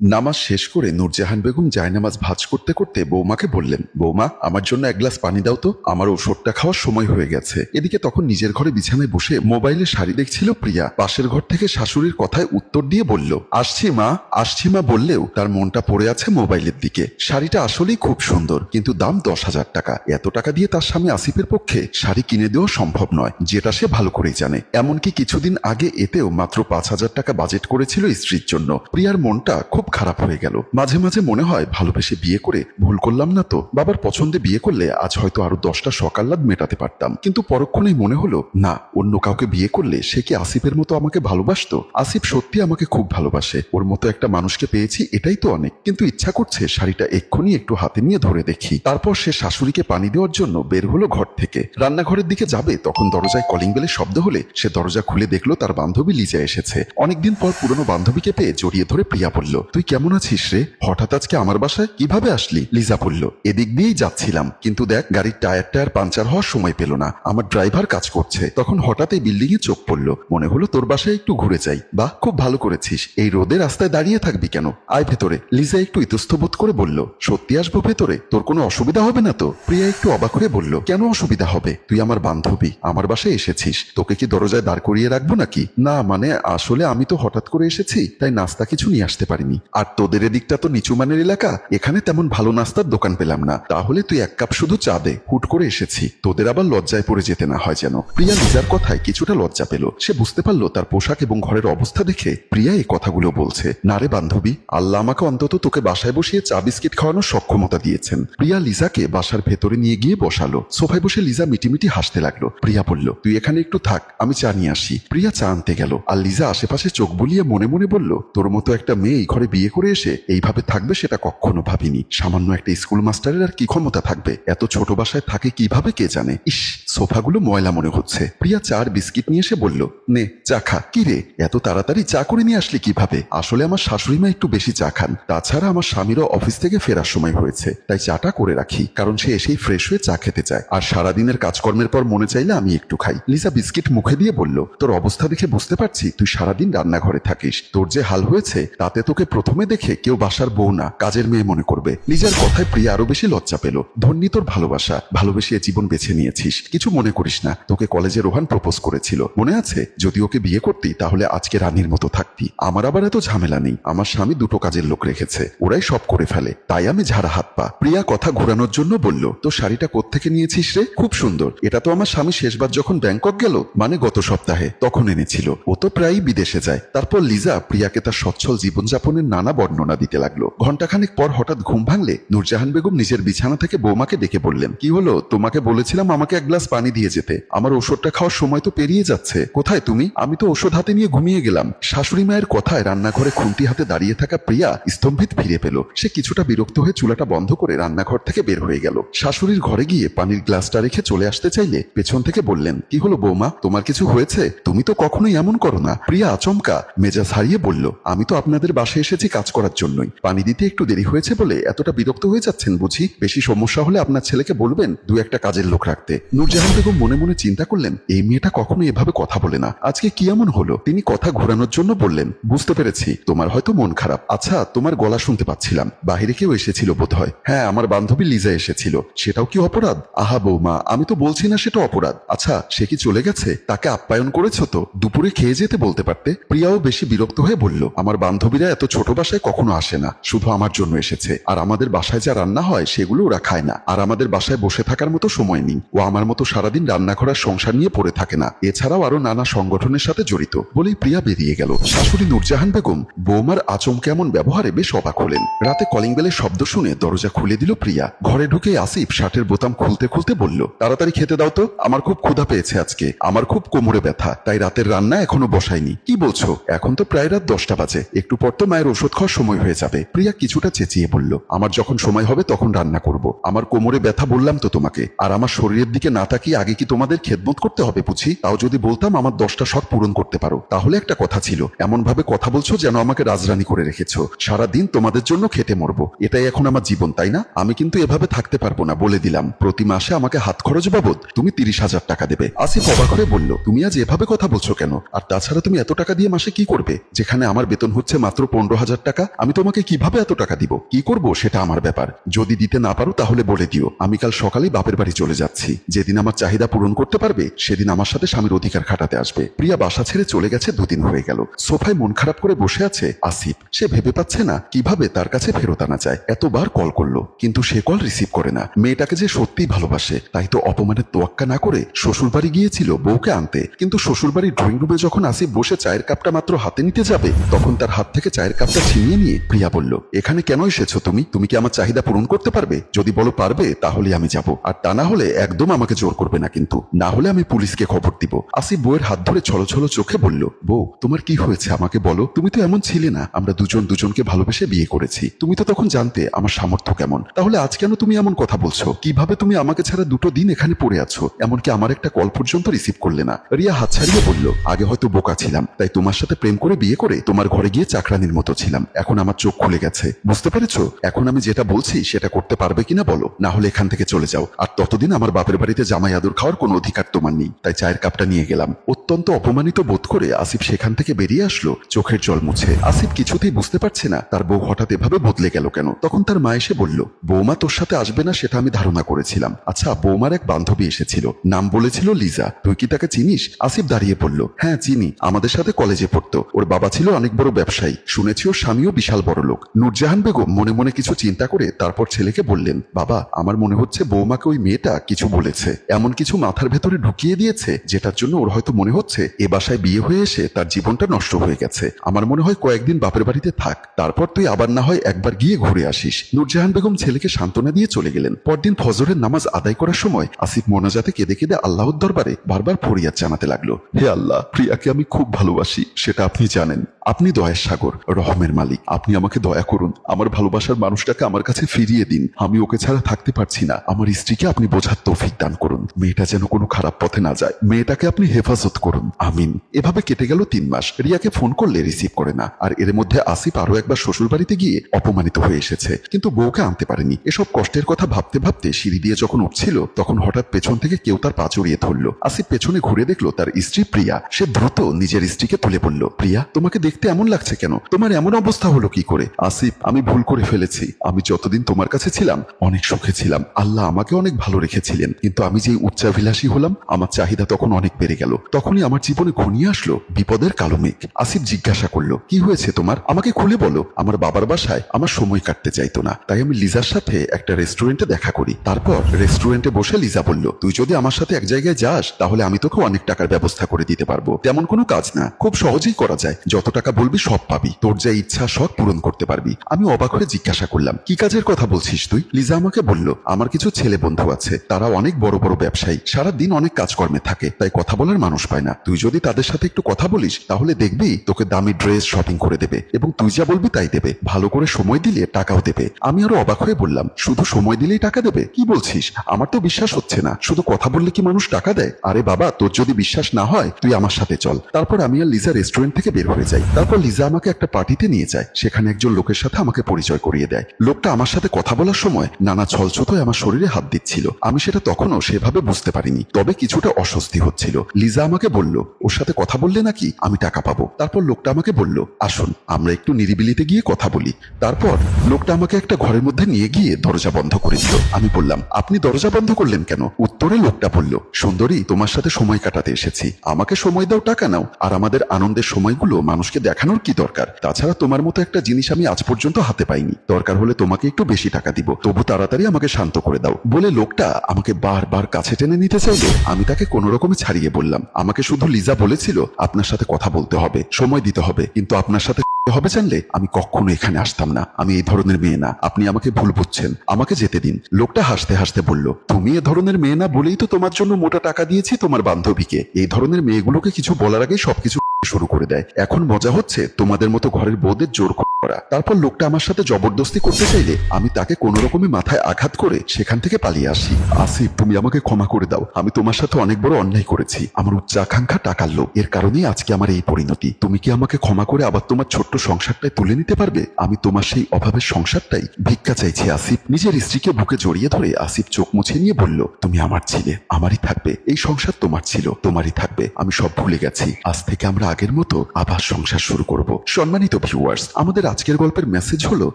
নামাজ শেষ করে নূরজাহান বেগম জায়নামাজ ভাজ করতে করতে বৌমাকে বললেন, বৌমা, আমার জন্য এক গ্লাস পানি দাও তো, আমার ওষুধটা খাওয়ার সময় হয়ে গেছে। এদিকে তখন নিজের ঘরে বিছানায় বসে মোবাইলে শাড়ি দেখছিল প্রিয়া। পাশের ঘর থেকে শাশুড়ির কথায় উত্তর দিয়ে বলল, আসছি মা আসছি মা বললেও তার মনটা পড়ে আছে মোবাইলের দিকে। শাড়িটা আসলেই খুব সুন্দর, কিন্তু দাম দশ হাজার টাকা। এত টাকা দিয়ে তার স্বামী আসিফের পক্ষে শাড়ি কিনে দেওয়া সম্ভব নয়, যেটা সে ভালো করেই জানে। এমনকি কিছুদিন আগে এতেও মাত্র পাঁচ হাজার টাকা বাজেট করেছিল স্ত্রীর জন্য। প্রিয়ার মনটা খুব খারাপ হয়ে গেল। মাঝে মাঝে মনে হয়, ভালোবেসে বিয়ে করে ভুল করলাম না তো? বাবার পছন্দে বিয়ে করলে আজ হয়তো আরও দশটা সকাল্লাদ মেটাতে পারতাম। কিন্তু পরক্ষণেই মনে হলো, না, অন্য কাউকে বিয়ে করলে সে কি আসিফের মতো আমাকে ভালোবাসতো? আসিফ সত্যি আমাকে খুব ভালোবাসে। ওর মতো একটা মানুষকে পেয়েছি, এটাই তো অনেক। কিন্তু ইচ্ছা করছে শাড়িটা এক্ষুনি একটু হাতে নিয়ে ধরে দেখি। তারপর সে শাশুড়িকে পানি দেওয়ার জন্য বের হলো ঘর থেকে। রান্নাঘরের দিকে যাবে, তখন দরজায় কলিং বেলের শব্দ হলে সে দরজা খুলে দেখল তার বান্ধবী লিজা এসেছে। অনেকদিন পর পুরনো বান্ধবীকে পেয়ে জড়িয়ে ধরে প্রিয়া বলল তুই কেমন আছিস রে? হঠাৎ আজকে আমার বাসায় কীভাবে আসলি? লিজা বলল, এদিক দিয়েই যাচ্ছিলাম, কিন্তু দেখ, গাড়ির টায়ার টায়ার পাঞ্চার হওয়ার সময় পেল না। আমার ড্রাইভার কাজ করছে। তখন হঠাৎ এই বিল্ডিং এ চোখ পড়ল। মনে হলো তোর বাসায় একটু ঘুরে যাই। বাহ, খুব ভালো করেছিস। এই রোদে রাস্তায় দাঁড়িয়ে থাকবি কেন? আয় ভেতরে। লিজা একটু ইতস্তবোধ করে বলল, সত্যি আসব ভেতরে? তোর কোনো অসুবিধা হবে না তো? প্রিয়া একটু অবাক হয়ে বলল, কেন অসুবিধা হবে? তুই আমার বান্ধবী। আমার বাসায় এসেছিস। তোকে কি দরজায় দাঁড় করিয়ে রাখব নাকি? না মানে আসলে আমি তো হঠাৎ করে এসেছি, তাই নাস্তা কিছু নিয়ে আসতে পারিনি। আর তোদের এদিকটা তো নিচু মানের এলাকা, এখানে তেমন ভালো নাস্তার দোকান পেলাম না। তাহলে তুই এক কাপ শুধু চা দে, হুট করে এসেছি। তোদের আবার লজ্জায় পড়ে যেতে না হয় যেন। প্রিয়া লিজার কথায় কিছুটা লজ্জা পেল। সে বুঝতে পারল তার পোশাক এবং ঘরের অবস্থা দেখে প্রিয়া এই কথাগুলো বলছে। না রে বান্ধবী, আল্লাহ আমাকে অন্তত তোকে বাসায় বসিয়ে চা বিস্কিট খাওয়ানোর সক্ষমতা দিয়েছেন। প্রিয়া লিজাকে বাসার ভেতরে নিয়ে গিয়ে বসালো। সোফায় বসে লিজা মিটিমিটি হাসতে লাগল। প্রিয়া বলল, তুই এখানে একটু থাক, আমি চা নিয়ে আসি। প্রিয়া চা আনতে গেল। আর লিজা আশেপাশে চোখ বুলিয়ে মনে মনে বলল, তোর মতো একটা মেয়ে এই ঘরে বিয়ে করে এসে এইভাবে থাকবে সেটা কখনো ভাবিনি। সামান্য একটা স্কুল মাস্টারের আর কি ক্ষমতা থাকবে? এত ছোট বাসায় থাকে কীভাবে কে জানে? ইস, সোফাগুলো ময়লা মনে হচ্ছে। প্রিয়া চার বিস্কিট নিয়ে এসে বলল, নে, চা খা। কি রে, এত তাড়াতাড়ি চা করে নিয়ে আসলি কীভাবে? আসলে আমার শাশুড়ি মা একটু বেশি চা খান। তাছাড়া আমার স্বামীরও অফিস থেকে ফেরার সময় হয়েছে। তাই চাটা করে রাখি, কারণ সে এসেই ফ্রেশ হয়ে চা খেতে চায়। আর সারাদিনের কাজকর্মের পর মনে চাইলে আমি একটু খাই। লিসা বিস্কিট মুখে দিয়ে বলল, তোর অবস্থা দেখে বুঝতে পারছি, তুই সারাদিন রান্নাঘরে থাকিস। তোর যে হাল হয়েছে, তাতে তোকে প্রথমে দেখে কেউ বাসার বউ না, কাজের মেয়ে মনে করবে। লিজার কথায় প্রিয়া আরও বেশি লজ্জা পেল। ধন্যী তোর ভালোবাসা, ভালোবেসে জীবন বেছে নিয়েছিস। কিছু মনে করিস না, তোকে কলেজে রোহান প্রপোজ করেছিল। মনে আছে, যদি ওকে বিয়ে করতি, তাহলে আজকে রানীর মতো থাকতি। আমার আবার এত ঝামেলা নেই, আমার স্বামী দুটো কাজের লোক রেখেছে, ওরাই সব করে ফেলে, তাই আমি ঝাড়া হাত পা। প্রিয়া কথা ঘোরানোর জন্য বলল তো শাড়িটা কোত্থেকে নিয়েছিস রে? খুব সুন্দর। এটা তো আমার স্বামী শেষবার যখন ব্যাংকক গেল মানে গত সপ্তাহে, তখন এনেছিল। ও তো প্রায়ই বিদেশে যায়। তারপর লিজা প্রিয়াকে তার সচ্ছল জীবনযাপনের নানা বর্ণনা দিতে লাগল। ঘন্টাখানেক পর হঠাৎ ঘুম ভাঙলে নূরজাহান বেগম নিজের বিছানা থেকে বৌমাকে ডেকে বললেন, কি হলো? তোমাকে বলেছিলাম আমাকে এক গ্লাস পানি দিয়ে যেতে। আমার ওষুধটা খাওয়ার সময় তো পেরিয়ে যাচ্ছে। কোথায় তুমি? আমি তো ওষুধ হাতে নিয়ে ঘুমিয়ে গেলাম। শাশুড়ি মায়ের কথায় রান্নাঘরে খুন্তি হাতে দাঁড়িয়ে থাকা প্রিয়া স্তম্ভিত ফিরে পেল। সে কিছুটা বিরক্ত হয়ে চুলাটা বন্ধ করে রান্নাঘর থেকে বের হয়ে গেল। শাশুড়ির ঘরে গিয়ে পানির গ্লাসটা রেখে চলে আসতে চাইলে পেছন থেকে বললেন, কি হলো বৌমা? তোমার কিছু হয়েছে? তুমি তো কখনোই এমন করো না। প্রিয়া আচমকা মেজাজ হারিয়ে বলল, আমি তো আপনাদের বাসায় এসেছি কাজ করার জন্যই। পানি দিতে একটু দেরি হয়েছে বলে এতটা বিরক্ত হয়ে যাচ্ছেন বুঝি। বেশি সমস্যা হলে আপনার ছেলেকে বলবেন দু একটা কাজের লোক রাখতে। নূরজাহান বেগম মনে মনে চিন্তা করলেন, এই মেয়েটা কখনো এভাবে কথা বলে না। আজকে কি এমন হলো? তিনি কথা ঘোরানোর জন্য বললেন, বুঝতে পেরেছি, তোমার হয়তো মন খারাপ। আচ্ছা তোমার গলা শুনতে পাচ্ছিলাম। বাহিরে কেউ এসেছিল বোধ হয় হ্যাঁ আমার বান্ধবী লিজা এসেছিল। সেটাও কি অপরাধ? আহা বৌমা, আমি তো বলছি না সেটা অপরাধ। আচ্ছা সে কি চলে গেছে? তাকে আপ্যায়ন করেছ তো? দুপুরে খেয়ে যেতে বলতে পারতে? প্রিয়াও বেশি বিরক্ত হয়ে বলল, আমার বান্ধবীরা এত ছোট বাসায় কখনো আসে না। শুধু আমার জন্য এসেছে। আর আমাদের বাসায় যা রান্না হয়, সেগুলো ওরা খায় না। আর আমাদের বাসায় বসে থাকার মতো সময় নেই। ও আমার মতো সারাদিন রান্না করার সংসার নিয়ে পড়ে থাকে না। এছাড়াও আরও নানা সংগঠনের সাথে জড়িত। বলেই প্রিয়া বেরিয়ে গেল। শাশুড়ি নুরজাহান বেগম, বৌমার আচমকে এমন ব্যবহারে বেশ অবাক হলেন। রাতে কলিং বেলের শব্দ শুনে দরজা খুলে দিল প্রিয়া। ঘরে ঢুকে আসিফ শার্টের বোতাম খুলতে খুলতে বলল, তাড়াতাড়ি খেতে দাও তো। আমার খুব ক্ষুধা পেয়েছে আজকে। আমার খুব কোমরে ব্যথা। তাই রাতের রান্না এখনও বসায়নি কি বলছো? এখন তো প্রায় রাত দশটা বাজে। একটু পর তো মায়ের ওষুধ খাওয়ার সময় হয়ে যাবে। প্রিয়া কিছুটা চেঁচিয়ে বলল, আমার যখন সময় হবে তখন রান্না করব। আমার কোমরে ব্যথা বললাম তো তোমাকে। আর আমার শরীরের দিকে না তাকিয়ে আগে কি তোমাদের খেদমত করতে হবে বুঝি তাও যদি বলতাম আমার দশটা শখ পূরণ করতে পারো। তাহলে একটা কথা ছিল এমন ভাবে কথা বলছো যেন আমাকে রাজরানী করে রেখেছো। সারা দিন তোমাদের জন্য খেটে মরবো। এটাই এখন আমার জীবন, তাই না? আমি কিন্তু এভাবে থাকতে পারব না বলে দিলাম। প্রতি মাসে আমাকে হাত খরচ বাবদ তুমি তিরিশ হাজার টাকা দেবে। আসিফ অবাক হয়ে বলল, তুমি আজ এভাবে কথা বলছো কেন? আর তাছাড়া তুমি এত টাকা দিয়ে মাসে কি করবে? যেখানে আমার বেতন হচ্ছে মাত্র পনেরো হাজার টাকা, আমি তোমাকে কীভাবে এত টাকা দিব? কি করব সেটা আমার ব্যাপার। যদি দিতে না পারো তাহলে বলে দিও। আমি কাল সকালেই বাপের বাড়ি চলে যাচ্ছি। যেদিন আমার চাহিদা পূরণ করতে পারবে, সেদিন আমার সাথে স্বামীর অধিকার খাটাতে আসবে। প্রিয়া বাসা ছেড়ে চলে গেছে দুদিন হয়ে গেল। সোফায় মন খারাপ করে বসে আছে আসিফ। সে ভেবে পাচ্ছে না কীভাবে তার কাছে ফেরত আনা যায়। এতবার কল করল, কিন্তু সে কল রিসিভ করে না। মেয়েটাকে যে সত্যিই ভালোবাসে, তাই তো অপমানের তোয়াক্কা না করে শ্বশুর বাড়ি গিয়েছিল বউকে আনতে। কিন্তু শ্বশুর বাড়ির ড্রয়িং রুমে যখন আসিফ বসে চায়ের কাপটা মাত্র হাতে নিতে যাবে, তখন তার হাত থেকে চায়ের কাপটা ছিনিয়ে নিয়ে প্রিয়া বলল, এখানে কেন এসেছ তুমি? তুমি কি আমার চাহিদা পূরণ করতে পারবে? যদি বলো পারবে তাহলে আমি যাব। আর তা না হলে একদম আমাকে জোর করবে না কিন্তু। না হলে আমি পুলিশকে খবর দিব। আসিফ বউয়ের হাত ধরে ছলো ছলো চোখে বলল, বউ, তোমার কি হয়েছে? আমাকে বলো। তুমি তো এমন ছিলে না। আমরা দুজন দুজনকে ভালোবেসে বিয়ে করেছি। তুমি তো তখন জানতে আমার সামর্থ্য কেমন। তাহলে আজ কেন তুমি এমন কথা বলছো? কীভাবে তুমি আমাকে ছাড়া দুটো দিন এখানে পড়ে আছো? এমনকি আমার একটা কল পর্যন্ত রিসিভ করলে না। রিয়া হাত ছাড়িয়ে বলল, আগে হয়তো বোকা ছিলাম। তাই তোমার সাথে প্রেম করে বিয়ে করে তোমার ঘরে গিয়ে চাকরানির মতো ছিলাম এখন আমার চোখ খুলে গেছে। বুঝতে পেরেছ? এখন আমি যেটা বলছি, সেটা করতে পারবে কিনা বলো? না হলে এখান থেকে চলে যাও। আর ততদিন আমার বাপের বাড়িতে জামাই আদর খাওয়ার কোনো অধিকার তোমার নেই। তাই চায়ের কাপটা নিয়ে গেলাম। অত্যন্ত অপমানিত বোধ করে আসিফ সেখান থেকে বেরিয়ে আসলো, চোখের জল মুছে। আসিফ কিছুতেই বুঝতে পারছে না, তার বউ হঠাৎ এভাবে বদলে গেল কেন? তখন তার মা এসে বলল, বৌমা তোর সাথে আসবে না, সেটা আমি ধারণা করেছিলাম। আচ্ছা বৌমার এক বান্ধবী এসেছিল। নাম বলেছিল লিজা। তুই কি তাকে চিনিস? আসিফ দাঁড়িয়ে পড়ল হ্যাঁ চিনি। আমাদের সাথে কলেজে পড়তো। ওর বাবা ছিল অনেক বড় ব্যবসায়ী। শুনেছি ওর স্বামীও বিশাল বড় লোক। নূরজাহান বেগম মনে মনে কিছু চিন্তা করে তারপর ছেলেকে বললেন, বাবা, আমার মনে হচ্ছে বৌমাকে ওই মেয়েটা কিছু বলেছে। এমন কিছু মাথার ভেতরে ঢুকিয়ে দিয়েছে, যেটার জন্য ওর হয়তো মনে হচ্ছে এ বাসায় বিয়ে হয়ে এসে তার জীবনটা নষ্ট হয়ে গেছে। আমার মনে হয় কয়েকদিন বাপের বাড়িতে থাক। তারপর তুই আবার না হয় একবার গিয়ে ঘুরে আসিস। নুরজাহান বেগম ছেলেকে সান্ত্বনা দিয়ে চলে গেলেন। পরদিন ফজরের নামাজ আদায় করার সময় আসিফ মোনাজাতে কেঁদে কেঁদে আল্লাহর দরবারে বারবার ফরিয়াদ জানাতে লাগল। হে আল্লাহ, প্রিয়াকে আমি খুব ভালোবাসি, সেটা আপনি জানেন। আপনি দয়ার সাগর রহমের মালিক। আপনি আমাকে দয়া করুন, আমার ভালোবাসার মানুষটাকে আমার কাছে ফিরিয়ে দিন। আমি ওকে ছাড়া থাকতে পারছি না। আমার স্ত্রীকে আপনি বোঝার তৌফিক দান করুন। মেয়েটা যেন কোনো খারাপ পথে না যায়। মেয়েটাকে আপনি হেফাজত করুন। আমিন। এভাবে কেটে গেল তিন মাস। রিয়াকে ফোন করলে রিসিভ করে না। আর এর মধ্যে আসিফ আরও একবার শ্বশুর বাড়িতে গিয়ে অপমানিত হয়ে এসেছে। কিন্তু বউকে আনতে পারেনি। এসব কষ্টের কথা ভাবতে ভাবতে সিঁড়ি দিয়ে যখন উঠছিল, তখন হঠাৎ পেছন থেকে কেউ তার পা জড়িয়ে ধরলো। আসিফ পেছনে ঘুরে দেখল তার স্ত্রী প্রিয়া। সে দ্রুত নিজের স্ত্রীকে তুলে বলল, প্রিয়া, তোমাকে দেখতে এমন লাগছে কেন? তোমার এমন অবস্থা হলো কি করে? আসিফ, আমি ভুল করে ফেলেছি। আমি যতদিন তোমার কাছে ছিলাম, অনেক সুখে ছিলাম। আল্লাহ আমাকে অনেক ভালো রেখেছিলেন। কিন্তু আমি যে উচ্চাভিলাষী হলাম, আমার চাহিদা তখন অনেক বেড়ে গেল। তখনই আমার জীবনে ঘনিয়ে আসলো বিপদের কালো মেঘ। আসিফ জিজ্ঞাসা করল, কি হয়েছে তোমার? আমাকে খুলে বলো। আমার বাবার বাসায় আমার সময় কাটতে চাইতো না। তাই আমি লিজার সাথে একটা রেস্টুরেন্টে দেখা করি। তারপর রেস্টুরেন্টে বসে লিজা বলল, তুই যদি আমার সাথে এক জায়গায় যাস, তাহলে আমি তোকে অনেক টাকার ব্যবস্থা করে দিতে পারব। তেমন কোনো কাজ না। খুব সহজেই করা যায়। যত টাকা বলবি সব পাবি। তোর যা ইচ্ছা শখ পূরণ করতে পারবি। আমি অবাক হয়ে জিজ্ঞাসা করলাম, কি কাজের কথা বলছিস তুই? লিজা আমাকে বলল, আমার কিছু ছেলে বন্ধু আছে, তারা অনেক বড় বড় ব্যবসায়ী। সারা দিন অনেক কাজকর্মে থাকে, তাই কথা বলার মানুষ পায় না। তুই যদি তাদের সাথে একটু কথা বলিস, তাহলে দেখবি তোকে দামি ড্রেস শপিং করে দেবে এবং তুই যা বলবি তাই দেবে। ভালো করে সময় দিলে টাকাও দেবে। আমি আরও অবাক হয়ে বললাম, শুধু সময় দিলেই টাকা দেবে? কি বলছিস? আমার তো বিশ্বাস হচ্ছে না। শুধু কথা বললে কি মানুষ টাকা দেয়? আরে বাবা, তোর যদি বিশ্বাস না হয়, তুই আমার সাথে চল। তারপর আমি আর লিজা রেস্টুরেন্ট থেকে বের হয়ে যাই। তারপর লিজা আমাকে একটা পার্টিতে নিয়ে যায়। সেখানে একজন লোকের সাথে আমাকে পরিচয় করিয়ে দেয়। লোকটা আমার সাথে কথা বলার সময় নানা ছলছতয় আমার শরীরে হাত দিচ্ছিল। আমি সেটা তখনও সেভাবে বুঝতে পারিনি। তবে কিছুটা অস্বস্তি হচ্ছিল। লিজা আমাকে বলল, ওর সাথে কথা বললে নাকি আমি টাকা পাবো? তারপর লোকটা আমাকে বলল, আসুন, আমরা একটু নিরিবিলিতে গিয়ে কথা বলি। তারপর লোকটা আমাকে একটা ঘরের মধ্যে নিয়ে গিয়ে দরজা বন্ধ করে দিল। আমি বললাম, আপনি দরজা বন্ধ করলেন কেন? উত্তরে লোকটা বলল, সুন্দরী, তোমার সাথে সময় কাটাতে এসেছি। আমাকে সময় দাও, টাকা নাও। আর আমাদের আনন্দের সময়গুলো মানুষকে দেখানোর কি দরকার? তাছাড়া তোমার মতো একটা জিনিস আমি আজ পর্যন্ত হাতে পাইনি। দরকার হলে তোমাকে একটু বেশি টাকা দিব। তবু তাড়াতাড়ি আমাকে শান্ত করে দাও। বলে লোকটা আমাকে বারবার কাছে টেনে নিতে চাইলে আমি তাকে কোনো রকমে ছাড়িয়ে বললাম, আমাকে শুধু লিজা বলেছিল আপনার সাথে কথা বলতে হবে, সময় দিতে হবে, কিন্তু আপনার সাথে হবে জানলে আমি কখনো এখানে আসতাম না। আমি এই ধরনের মেয়ে না, আপনি আমাকে ভুল বুঝছেন, আমাকে যেতে দিন। লোকটা হাসতে হাসতে বলল, তুমি এ ধরনের মেয়ে না বলেই তো তোমার জন্য মোটা টাকা দিয়েছি তোমার বান্ধবীকে। এই ধরনের মেয়েগুলোকে কিছু বলার আগে সবকিছু শুরু করে দেয়। এখন মজা হচ্ছে তোমাদের মতো ঘরের বউদের জোর করা তারপর লোকটা আমার সাথে জবরদস্তি করতে চাইলে আমি তাকে কোনো রকমে মাথায় আঘাত করে সেখান থেকে পালিয়ে আসি। আসিফ, তুমি আমাকে ক্ষমা করে দাও। আমি তোমার সাথে অনেক বড় অন্যায় করেছি। আমার উচ্চাকাঙ্ক্ষা টাকার লোভ। এর কারণেই আজকে আমার এই পরিণতি। তুমি কি আমাকে ক্ষমা করে আবার তোমার ছোট্ট সংসারটাই তুলে নিতে পারবে? আমি তোমার সেই অভাবের সংসারটাই ভিক্ষা চাইছি আসিফ। নিজের স্ত্রীকে বুকে জড়িয়ে ধরে আসিফ চোখ মুছে নিয়ে বলল, তুমি আমার ছিলে। আমারই থাকবে। এই সংসার তোমার ছিল। তোমারই থাকবে। আমি সব ভুলে গেছি। আজ থেকে আমরা আগের মতো আবার সংসার শুরু করব। সম্মানিত ভিউয়ার্স আমাদের আজকের গল্পের মেসেজ হলো,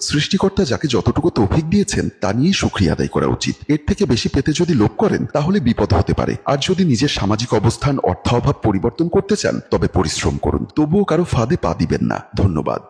সৃষ্টিকর্তা যাকে যতটুকু তৌফিক দিয়েছেন, তা নিয়ে সুক্রিয়া আদায় করা উচিত। এর থেকে বেশি পেতে যদি লোভ করেন, তাহলে বিপদ হতে পারে। আর যদি নিজের সামাজিক অবস্থান, অর্থাভাব পরিবর্তন করতে চান, তবে পরিশ্রম করুন। তবুও কারও ফাঁদে পা দিবেন না। ধন্যবাদ।